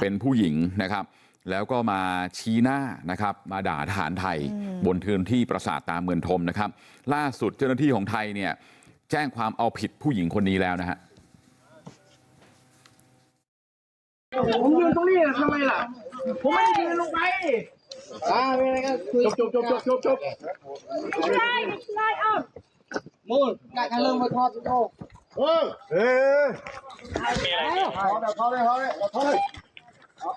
เป็นผู้หญิงนะครับแล้วก็มาชี้หน้านะครับมาด่าทหารไทยบนพื้นที่ปราสาทตามเมืองทมนะครับล่าสุดเจ้าหน้าที่ของไทยเนี่ยแจ้งความเอาผิดผู้หญิงคนนี้แล้วนะฮะผ ม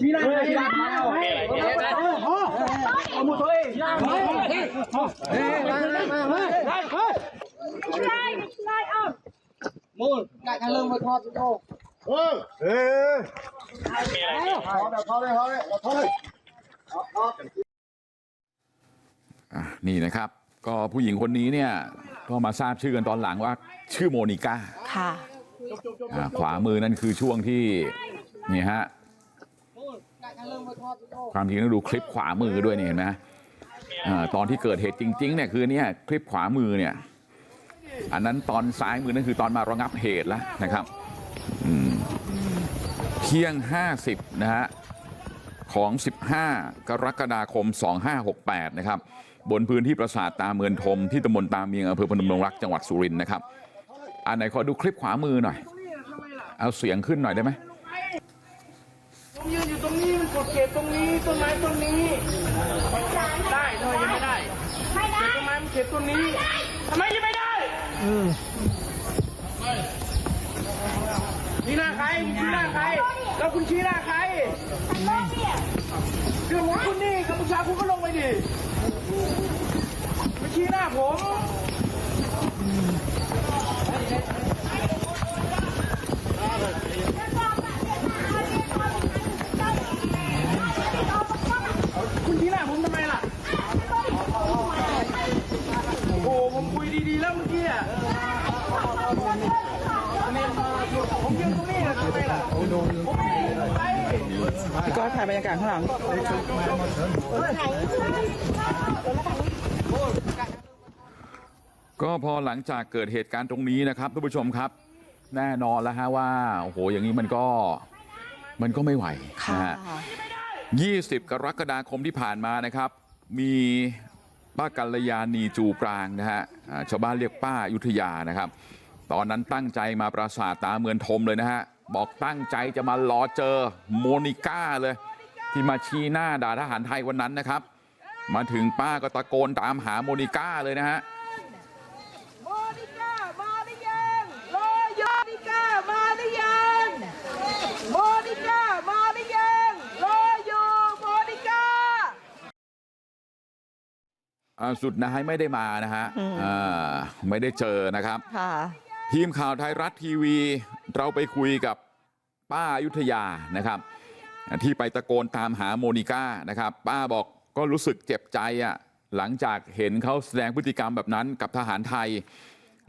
ยืนตรงนี้ทำไมล่ะผมไม่ได้ยืนลงไปอ่าไม่เป็นไรก็คุยจบจบจบจบจบจบไม่ได้ไม่ได้อ้อมมูนได้กันเริ่มมาทอดโลกเออเออพอแล้วพอเลยพอเลยพอเลยชี้ได้ชี้ได้เฮ้ยเฮ้ยเฮ้ยเอามือตัวเองเฮ้ยเฮ้ยเฮ้ยเฮ้ยเฮ้ยเฮ้ยไม่ได้ไม่ได้อ้อมมูนได้กันเริ่มมาทอดโลกเออเออพอแล้วพอเลยพอเลยพอเลยอะนี่นะครับ ก็ผู้หญิงคนนี้เนี่ยก็มาทราบชื่อกันตอนหลังว่าชื่อโมนิก้าค่ะอ่าขวามือนั่นคือช่วงที่ นี่ฮะความจริงต้องดูคลิปขวามือด้วยเนี่ยเห็นไหมอตอนที่เกิดเหตุจริงๆเนี่ยคือเนี่ยคลิปขวามือเนี่ยอันนั้นตอนซ้ายมือนั่นคือตอนมาระงับเหตุแล้วนะครับเที่ยง50นะฮะของ 15 กรกฎาคม 2568 นะครับ บนพื้นที่ปราสาทตาเมืองทมที่ตำบลตาเมียงอำเภอพนมดงรักจังหวัดสุรินทร์นะครับอันไหนขอดูคลิปขวามือหน่อย เอาเสียงขึ้นหน่อยได้ไหม ผมยืนอยู่ตรงนี้มันกดเกตตรงนี้ต้นไม้ต้นนี้ได้ทำไมยังไม่ได้ไม่ได้ต้นไม้มันเก็บตรงนี้ทำไมยังไม่ได้ชี้หน้าใครคุณชี้หน้าใครแล้วคุณชี้หน้าใครเรื่องของคุณนี่กัมพูชาคุณก็ลงไปดิมาชี้หน้าผม คุณชี้หน้าผมทำไมล่ะ โอ้โหผมคุยดีๆแล้วเมื่อกี้อะผมยืนตรงนี้นะทำไมล่ะ ผมไม่ได้ยืนลงไปพี่ก็ถ่ายบรรยากาศข้างหลัง ก็พอหลังจากเกิดเหตุการณ์ตรงนี้นะครับทุกผู้ชมครับ แน่นอนแล้วฮะว่า โอ้โหอย่างนี้มันก็มันก็ไม่ไหวค่ะนะฮะ 20กรกฎาคมที่ผ่านมานะครับมีป้ากัลยาณีจูปรางนะฮะชาวบ้านเรียกป้ายุธยานะครับตอนนั้นตั้งใจมาปราสาทตาเมืองทมเลยนะฮะบอกตั้งใจจะมารอเจอโมนิก้าเลยที่มาชี้หน้าด่าทหารไทยวันนั้นนะครับมาถึงป้าก็ตะโกนตามหาโมนิก้าเลยนะฮะ โมนิก้ามาหรือยังรออยู่โมนิก้ามาหรือยังโมนิก้ามาหรือยังรออยู่โมนิก้า อ่า สุดท้ายไม่ได้มานะฮะอ่าไม่ได้เจอนะครับค่ะทีมข่าวไทยรัฐทีวีเราไปคุยกับป้าอยุธยานะครับอ่าที่ไปตะโกนตามหาโมนิก้านะครับป้าบอกก็รู้สึกเจ็บใจอะหลังจากเห็นเขาแสดงพฤติกรรมแบบนั้นกับทหารไทย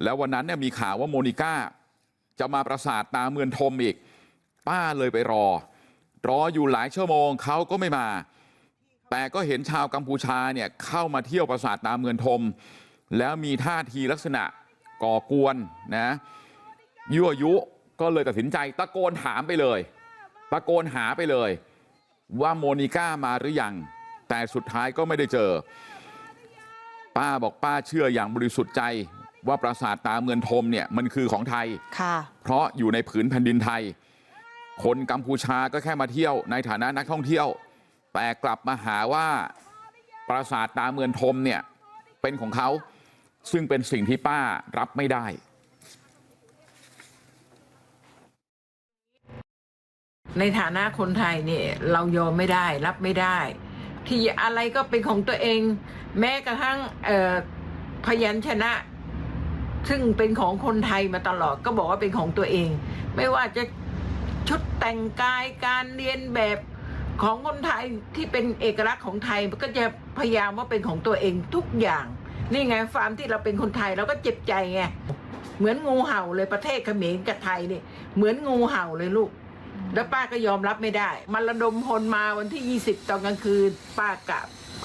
แล้ววันนั้นเนี่ยมีข่าวว่าโมนิก้าจะมาประสาทตาเมืองทมอีกป้าเลยไปรอรออยู่หลายชั่วโมงเขาก็ไม่มา แต่ก็เห็นชาวกัมพูชาเนี่ยเข้ามาเที่ยวปราสาทตามเมืองทมแล้วมีท่าทีลักษณะก่อกวนนะยั่วยุก็เลยตัดสินใจตะโกนถามไปเลยตะโกนหาไปเลยว่าโมนิก้ามาหรือยังแต่สุดท้ายก็ไม่ได้เจอป้าบอกป้าเชื่ออย่างบริสุทธิ์ใจว่าปราสาทตาเมืองทมเนี่ยมันคือของไทยค่ะเพราะอยู่ในผืนแผ่นดินไทยคนกัมพูชาก็แค่มาเที่ยวในฐานะนักท่องเที่ยว แต่กลับมาหาว่าปราสาทตาเมืองทมเนี่ยเป็นของเขาซึ่งเป็นสิ่งที่ป้ารับไม่ได้ในฐานะคนไทยเนี่ยเรายอมไม่ได้รับไม่ได้ ที่อะไรก็เป็นของตัวเอง แม้กระทั่งพยัญชนะ ซึ่งเป็นของคนไทยมาตลอดก็บอกว่าเป็นของตัวเอง ไม่ว่าจะชุดแต่งกายการเรียนแบบ ของคนไทยที่เป็นเอกลักษณ์ของไทยมันก็จะพยายามว่าเป็นของตัวเองทุกอย่าง นี่ไงฟาร์มที่เราเป็นคนไทยเราก็เจ็บใจไงเหมือนงูเห่าเลยประเทศเขมรกับไทยเนี่ยเหมือนงูเห่าเลยลูก แล้วป้าก็ยอมรับไม่ได้มันระดมพลมาวันที่ 20 ตอนกลางคืน ป้ากะ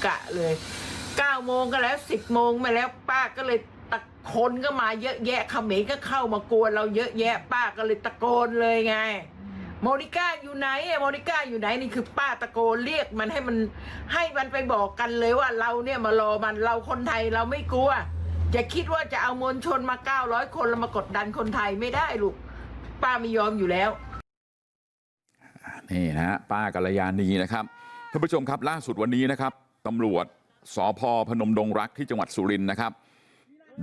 กะเลย9โมงก็แล้ว 10โมงมาแล้วป้าก็เลยตะคนก็มาเยอะแยะเขมรก็เข้ามากวนเราเยอะแยะป้าก็เลยตะโกนเลยไง โมนิก้าอยู่ไหนอะโมนิก้าอยู่ไหนนี่คือป้าตะโกนเรียกมันให้มันให้มันไปบอกกันเลยว่าเราเนี่ยมารอมันเราคนไทยเราไม่กลัวอย่าคิดว่าจะเอามวลชนมาเก้าร้อยคนแล้วมากดดันคนไทยไม่ได้ลูก ป้าไม่ยอมอยู่แล้ว นี่นะฮะป้ากัลยาณีนะครับท่านผู้ชมครับล่าสุดวันนี้นะครับตำรวจสพพนมดงรักที่จังหวัดสุรินทร์นะครับ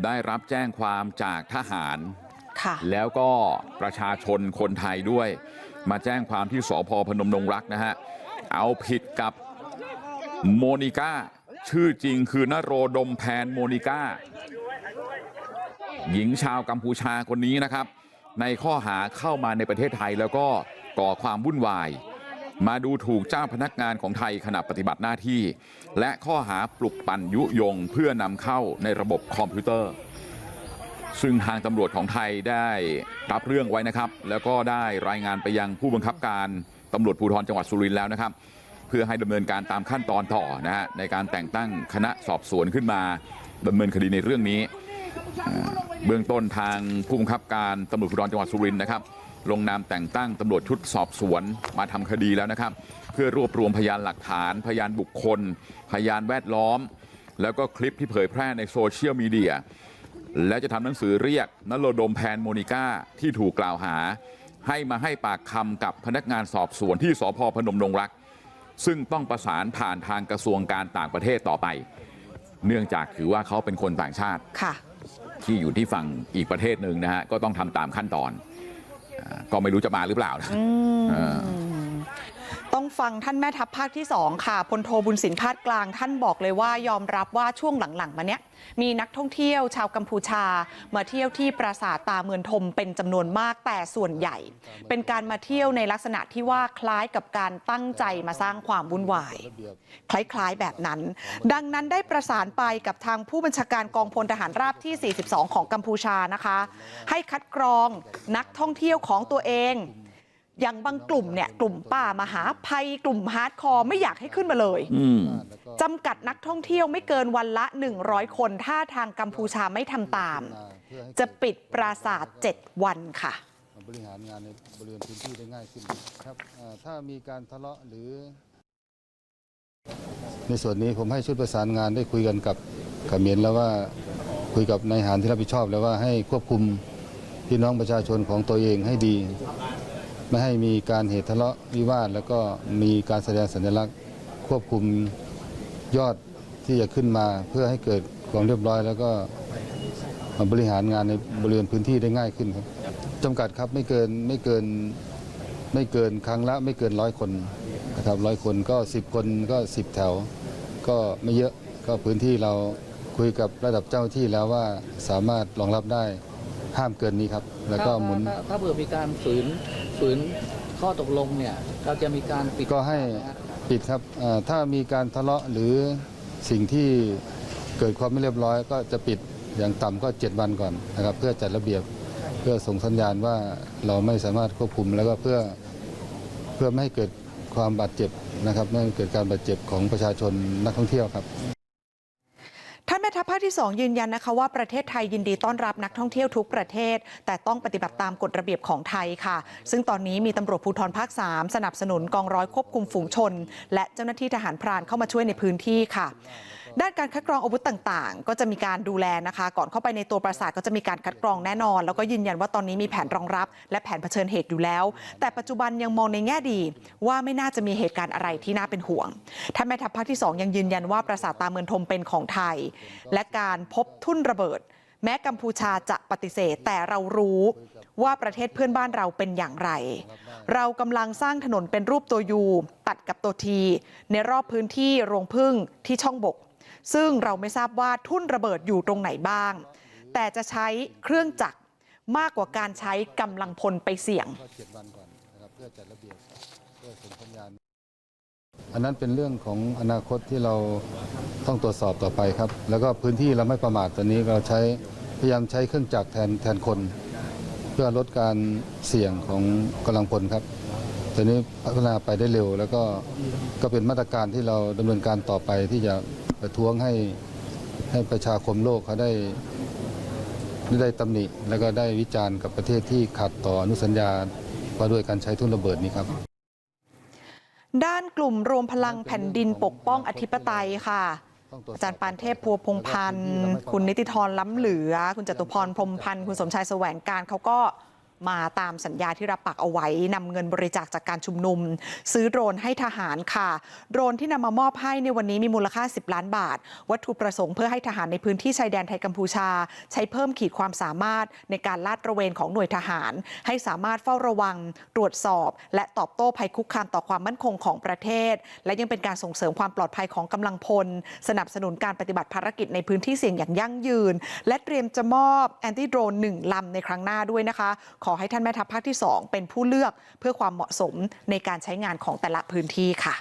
ได้รับแจ้งความจากทหารค่ะแล้วก็ประชาชนคนไทยด้วย มาแจ้งความที่สพพนมดงรักนะฮะเอาผิดกับโมนิก้าชื่อจริงคือนโรดมแพนโมนิก้าหญิงชาวกัมพูชาคนนี้นะครับ ในข้อหาเข้ามาในประเทศไทยแล้วก็ก่อความวุ่นวาย มาดูถูกเจ้าพนักงานของไทยขณะปฏิบัติหน้าที่ และข้อหาปลุกปั่นยุยงเพื่อนำเข้าในระบบคอมพิวเตอร์ ซึ่งทางตำรวจของไทยได้รับเรื่องไว้นะครับแล้วก็ได้รายงานไปยังผู้บังคับการตำรวจภูธรจังหวัดสุรินทร์แล้วนะครับเพื่อให้ดำเนินการตามขั้นตอนต่อนะฮะในการแต่งตั้งคณะสอบสวนขึ้นมาดำเนินคดีในเรื่องนี้เบื้องต้นทางผู้บังคับการตำรวจภูธรจังหวัดสุรินทร์นะครับลงนามแต่งตั้งตำรวจชุดสอบสวนมาทำคดีแล้วนะครับเพื่อรวบรวมพยานหลักฐาน พยานบุคคล พยานแวดล้อม แล้วก็คลิปที่เผยแพร่ในโซเชียลมีเดีย และจะทำหนังสือเรียกนโรดมแพนโมนิก้าที่ถูกกล่าวหาให้มาให้ปากคำกับพนักงานสอบสวนที่สพพนมดงรักซึ่งต้องประสานผ่านทางกระทรวงการต่างประเทศต่อไป เนื่องจากถือว่าเขาเป็นคนต่างชาติค่ะที่อยู่ที่ฝั่งอีกประเทศหนึ่งนะฮะก็ต้องทำตามขั้นตอนอก็ไม่รู้จะมาหรือเปล่านะอืมอ่า ต้องฟังท่านแม่ทัพภาคที่สองค่ะพลโทบุญสินพาดกลาง ท่านบอกเลยว่ายอมรับว่าช่วงหลังๆมาเนี้ยมีนักท่องเที่ยวชาวกัมพูชา มาเที่ยวที่ปราสาทตาเมือนทมเป็นจำนวนมากแต่ส่วนใหญ่ เป็นการมาเที่ยวในลักษณะที่ว่าคล้ายกับการตั้งใจมาสร้างความวุ่นวาย คล้ายๆแบบนั้น ดังนั้นได้ประสานไปกับทางผู้บัญชาการกองพลทหารราบที่ 42 ของกัมพูชานะคะ ให้คัดกรองนักท่องเที่ยวของตัวเอง อย่างบางกลุ่มเนี่ยกลุ่มป่ามหาภัยกลุ่มฮาร์ดคอร์ไม่อยากให้ขึ้นมาเลยอืมจำกัดนักท่องเที่ยวไม่เกินวันละ100คนถ้าทางกัมพูชาไม่ทำตามจะปิดปราสาท7วันค่ะบริหารงานในบริเวณพื้นที่ได้ง่ายขึ้นครับอ่าถ้ามีการทะเลาะหรือในส่วนนี้ผมให้ชุดประสานงานได้คุยกันกับเขมรแล้วว่าคุยกับนายหารที่รับผิดชอบแล้วว่าให้ควบคุมพี่น้องประชาชนของตัวเองให้ดี ไม่ให้มีการเหตุทะเลาะวิวาท แล้วก็มีการแสดงสัญลักษณ์ ควบคุมยอดที่จะขึ้นมาเพื่อให้เกิดความเรียบร้อย แล้วก็บริหารงานในบริเวณพื้นที่ได้ง่ายขึ้นครับจำกัดครับไม่เกินไม่เกินไม่เกินครั้งละไม่เกินร้อยคนนะครับร้อยคนก็ 10 คนก็ 10 แถว ก็ไม่เยอะก็พื้นที่เราคุยกับระดับเจ้าที่แล้วว่าสามารถรองรับได้ห้ามเกินนี้ครับ แล้วก็หมุนถ้าถ้าถ้าเผื่อมีการฝืน ฝืนข้อตกลงเนี่ยเราจะมีการปิดก็ให้นะฮะปิดครับอ่าถ้ามีการทะเลาะหรือสิ่งที่เกิดความไม่เรียบร้อย ก็จะปิดอย่างต่ำก็ 7 วันก่อนนะครับ เพื่อจัดระเบียบเพื่อส่งสัญญาณว่าเราไม่สามารถควบคุมแล้วก็เพื่อเพื่อไม่ให้เกิดความบาดเจ็บนะครับไม่ให้เกิดการบาดเจ็บของประชาชนนักท่องเที่ยวครับ ทัพภาคที่ 2 ยืนยันนะคะว่าประเทศไทยยินดีต้อนรับนักท่องเที่ยวทุกประเทศ แต่ต้องปฏิบัติตามกฎระเบียบของไทยค่ะ ซึ่งตอนนี้มีตำรวจภูธรภาค 3 สนับสนุนกองร้อยควบคุมฝูงชน และเจ้าหน้าที่ทหารพรานเข้ามาช่วยในพื้นที่ค่ะ ด้านการคัดกรองอาวุธต่างๆก็จะมีการดูแลนะคะก่อนเข้าไปในตัวปราสาทก็จะมีการคัดกรองแน่นอน แล้วก็ยืนยันว่าตอนนี้มีแผนรองรับ และแผนเผชิญเหตุอยู่แล้ว แต่ปัจจุบันยังมองในแง่ดีว่าไม่น่าจะมีเหตุการณ์อะไรที่น่าเป็นห่วงท่านแม่ทัพภาคที่ 2 ยังยืนยันว่าปราสาทตาเมืองทมเป็นของไทย และการพบทุ่นระเบิด แม้กัมพูชาจะปฏิเสธ แต่เรารู้ว่าประเทศเพื่อนบ้านเราเป็นอย่างไร เรากำลังสร้างถนนเป็นรูปตัวยูตัดกับตัวที ในรอบพื้นที่โรงพึ่งที่ช่องบก ซึ่งเราไม่ทราบว่าทุ่นระเบิดอยู่ตรงไหนบ้างแต่จะใช้เครื่องจักรมากกว่าการใช้กำลังพลไปเสี่ยงก็เจ็ดวันก่อนนะครับเพื่อจัดระเบียบเพื่อส่งสัญญาณอันนั้นเป็นเรื่องของอนาคตที่เราต้องตรวจสอบต่อไปครับ แล้วก็พื้นที่เราไม่ประมาทตอนนี้เราใช้พยายามใช้เครื่องจักรแทนแทนคน เพื่อลดการเสี่ยงของกำลังพลครับตอนนี้พัฒนาไปได้เร็ว แล้วก็ก็เป็นมาตรการที่เราดำเนินการต่อไปที่จะ ประท้วงให้ให้ประชาคมโลกเขาได้ได้ตำหนิ แล้วก็ได้วิจารณ์กับประเทศที่ขัดต่ออนุสัญญาว่าด้วยการใช้ทุ่นระเบิดนี้ครับ ด้านกลุ่มรวมพลังแผ่นดินปกป้องอธิปไตยค่ะอาจารย์ปานเทพพัวพงพันธ์ คุณนิติธรล้ำเหลือ คุณจตุพรพรหมพันธ์ คุณสมชายแสวงการเขาก็ มาตามสัญญาที่รับปากเอาไว้นำเงินบริจาคจากการชุมนุม ซื้อโดรนให้ทหารค่ะ โดรนที่นำมามอบให้ในวันนี้มีมูลค่า 10 ล้านบาท วัตถุประสงค์เพื่อให้ทหารในพื้นที่ชายแดนไทยกัมพูชา ใช้เพิ่มขีดความสามารถในการลาดตระเวนของหน่วยทหาร ให้สามารถเฝ้าระวัง ตรวจสอบ และตอบโต้ภัยคุกคามต่อความมั่นคงของประเทศ และยังเป็นการส่งเสริมความปลอดภัยของกำลังพล สนับสนุนการปฏิบัติภารกิจในพื้นที่เสี่ยงอย่างยั่งยืน และเตรียมจะมอบแอนตี้โดรนหนึ่งลำในครั้งหน้าด้วยนะคะขอให้ท่านแม่ทัพภาคที่๒เป็นผู้เลือกเพื่อความเหมาะสมในการใช้งานของแต่ละพื้นที่ค่ะ